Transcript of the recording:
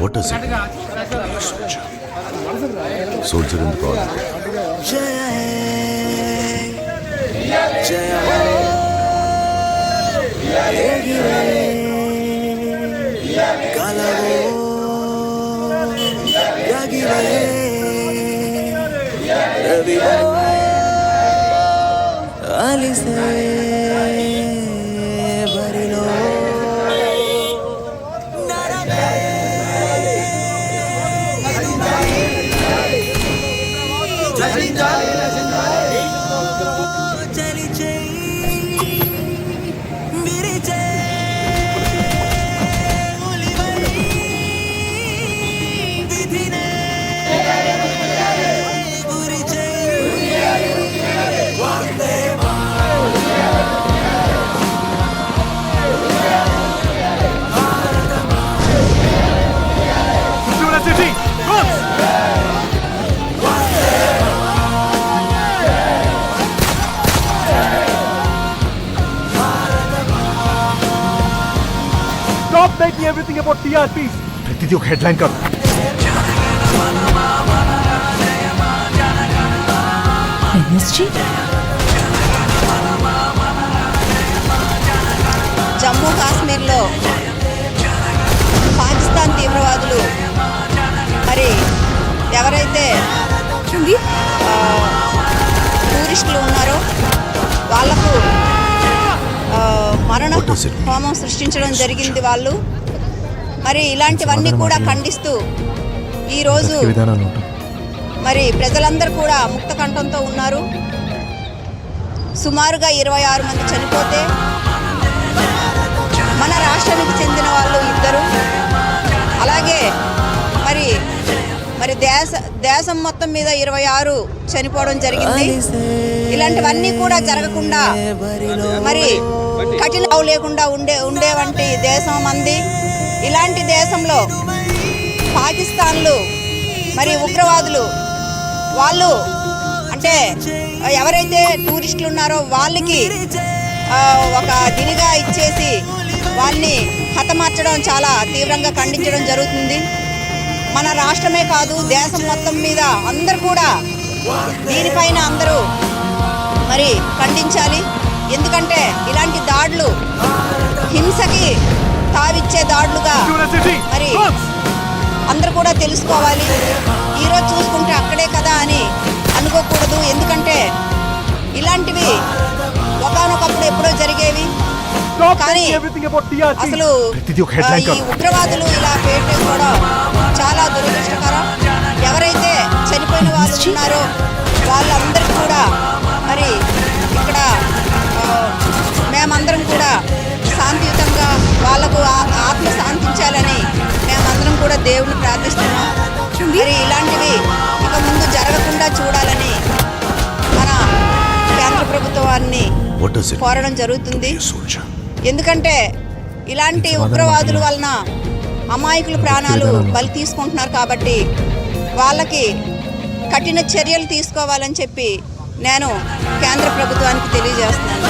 What is it soldier ఎందుకు కావాలి జై జై జై Stop making everything about TRPs. ప్రతిదీ ఒక హెడ్లైన్ కాదు. ఎన్ఎస్జీ జమ్మూ కాశ్మీర్లో పాకిస్తాన్ తీవ్రవాదులు మరి ఎవరైతే ఆ, టూరిస్టులు ఉన్నారో వాళ్ళకు హోమం సృష్టించడం జరిగింది వాళ్ళు. మరి ఇలాంటివన్నీ కూడా ఖండిస్తూ ఈరోజు మరి ప్రజలందరూ కూడా ముక్త కంఠంతో ఉన్నారు. సుమారుగా ఇరవై ఆరు మంది చనిపోతే మన రాష్ట్రానికి చెందిన వాళ్ళు ఇద్దరు. అలాగే మరి మరి దేశ దేశం మొత్తం మీద ఇరవై ఆరు చనిపోవడం జరిగింది. ఇలాంటివన్నీ కూడా జరగకుండా మరి కఠిన లేకుండా ఉండే ఉండే వంటి దేశం మంది ఇలాంటి దేశంలో పాకిస్తాన్లు మరి ఉగ్రవాదులు వాళ్ళు అంటే ఎవరైతే టూరిస్టులు ఉన్నారో వాళ్ళకి ఒక దినిగా ఇచ్చేసి వాళ్ళని హతమార్చడం చాలా తీవ్రంగా ఖండించడం జరుగుతుంది. మన రాష్ట్రమే కాదు దేశం మొత్తం మీద అందరు కూడా దీనిపైన అందరూ మరి ఖండించాలి. ఎందుకంటే ఇలాంటి దాడులు హింసకి తావిచ్చే దాడులుగా మరి అందరూ కూడా తెలుసుకోవాలి. ఈరోజు చూసుకుంటే అక్కడే కదా అని అనుకోకూడదు. ఎందుకంటే ఇలాంటివి ఒకనొకప్పుడు ఎప్పుడో జరిగేవి. కానీ. అసలు ఈ ఉగ్రవాదులు ఇలా పేయటం కూడా చాలా దురదృష్టకరం. ఎవరైతే చనిపోయిన వాళ్ళు ఉన్నారో వాళ్ళందరూ కూడా కూడా దేవుని ప్రార్థిస్తున్నాం. మరి ఇలాంటివి ఇక ముందు జరగకుండా చూడాలని మన కేంద్ర ప్రభుత్వాన్ని కోరడం జరుగుతుంది. ఎందుకంటే ఇలాంటి ఉగ్రవాదుల వలన అమాయకుల ప్రాణాలు బలి తీసుకుంటున్నారు కాబట్టి వాళ్ళకి కఠిన చర్యలు తీసుకోవాలని చెప్పి నేను కేంద్ర ప్రభుత్వానికి తెలియజేస్తున్నాను.